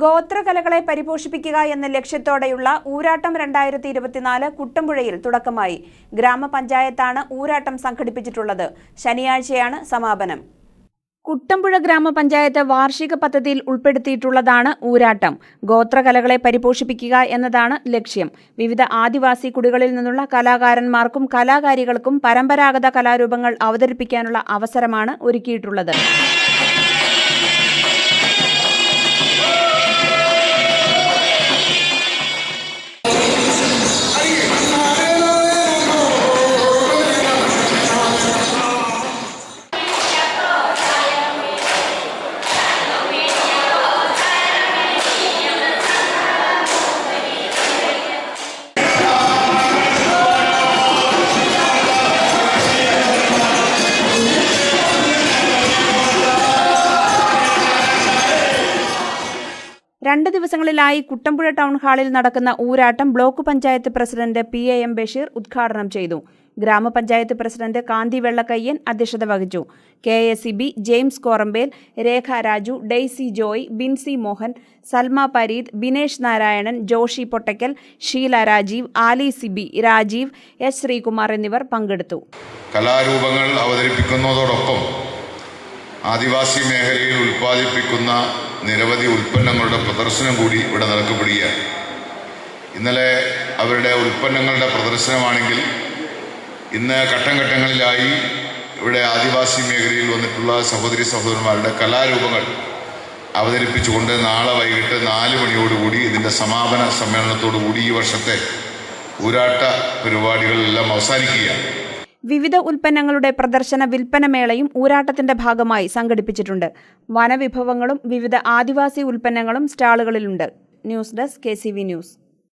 ഗോത്രകലകളെ പരിപോഷിപ്പിക്കുക എന്ന ലക്ഷ്യത്തോടെയുള്ള ഊരാട്ടം രണ്ടായിരത്തി ഇരുപത്തിനാല് കുട്ടമ്പുഴയിൽ തുടക്കമായി. ഗ്രാമപഞ്ചായത്താണ് ഊരാട്ടം സംഘടിപ്പിച്ചിട്ടുള്ളത്. ശനിയാഴ്ചയാണ് സമാപനം. കുട്ടമ്പുഴ ഗ്രാമപഞ്ചായത്ത് വാർഷിക പദ്ധതിയിൽ ഉൾപ്പെടുത്തിയിട്ടുള്ളതാണ് ഊരാട്ടം. ഗോത്രകലകളെ പരിപോഷിപ്പിക്കുക എന്നതാണ് ലക്ഷ്യം. വിവിധ ആദിവാസി കുടികളിൽ നിന്നുള്ള കലാകാരന്മാർക്കും കലാകാരികൾക്കും പരമ്പരാഗത കലാരൂപങ്ങൾ അവതരിപ്പിക്കാനുള്ള അവസരമാണ് ഒരുക്കിയിട്ടുള്ളത്. രണ്ട് ദിവസങ്ങളിലായി കുട്ടമ്പുഴ ടൗൺ ഹാളിൽ നടക്കുന്ന Oorattam block panchayat president P A M Basheer ഉദ്ഘാടനം ചെയ്തു. ഗ്രാമപഞ്ചായത്ത് പ്രസിഡന്റ് കാന്തി വെള്ളക്കയ്യൻ അധ്യക്ഷത വഹിച്ചു. K S C B James Korambel Rekha Raju Daisy Joy Binsy Mohan Salma Pareed Binesh Narayanan Joshi Pottaykkal Sheela Rajeev Ali Sibi Rajeev S Sreekumar എന്നിവർ പങ്കെടുത്തു. കലാരൂപങ്ങൾ അവതരിപ്പിക്കുന്നതോടൊപ്പം ആദിവാസി മേഖലയിൽ ഉൽപ്പാദിപ്പിക്കുന്ന നിരവധി ഉൽപ്പന്നങ്ങളുടെ പ്രദർശനം കൂടി ഇവിടെ നടക്കപ്പെടുകയാണ്. ഇന്നലെ അവരുടെ ഉൽപ്പന്നങ്ങളുടെ പ്രദർശനമാണെങ്കിൽ ഇന്ന് ഘട്ടം ഘട്ടങ്ങളിലായി ഇവിടെ ആദിവാസി മേഖലയിൽ വന്നിട്ടുള്ള സഹോദരി സഹോദരന്മാരുടെ കലാരൂപങ്ങൾ അവതരിപ്പിച്ചുകൊണ്ട് നാളെ വൈകിട്ട് നാല് മണിയോടുകൂടി ഇതിന്റെ സമാപന സമ്മേളനത്തോടുകൂടി ഈ വർഷത്തെ ഊരാട്ട പരിപാടികളെല്ലാം അവസാനിക്കുകയാണ്. വിവിധ ഉൽപ്പന്നങ്ങളുടെ പ്രദർശന വിൽപ്പന മേളയും ഊരാട്ടത്തിന്റെ ഭാഗമായി സംഘടിപ്പിച്ചിട്ടുണ്ട്. വനവിഭവങ്ങളും വിവിധ ആദിവാസി ഉൽപ്പന്നങ്ങളും സ്റ്റാളുകളിലുണ്ട്. News desk K news.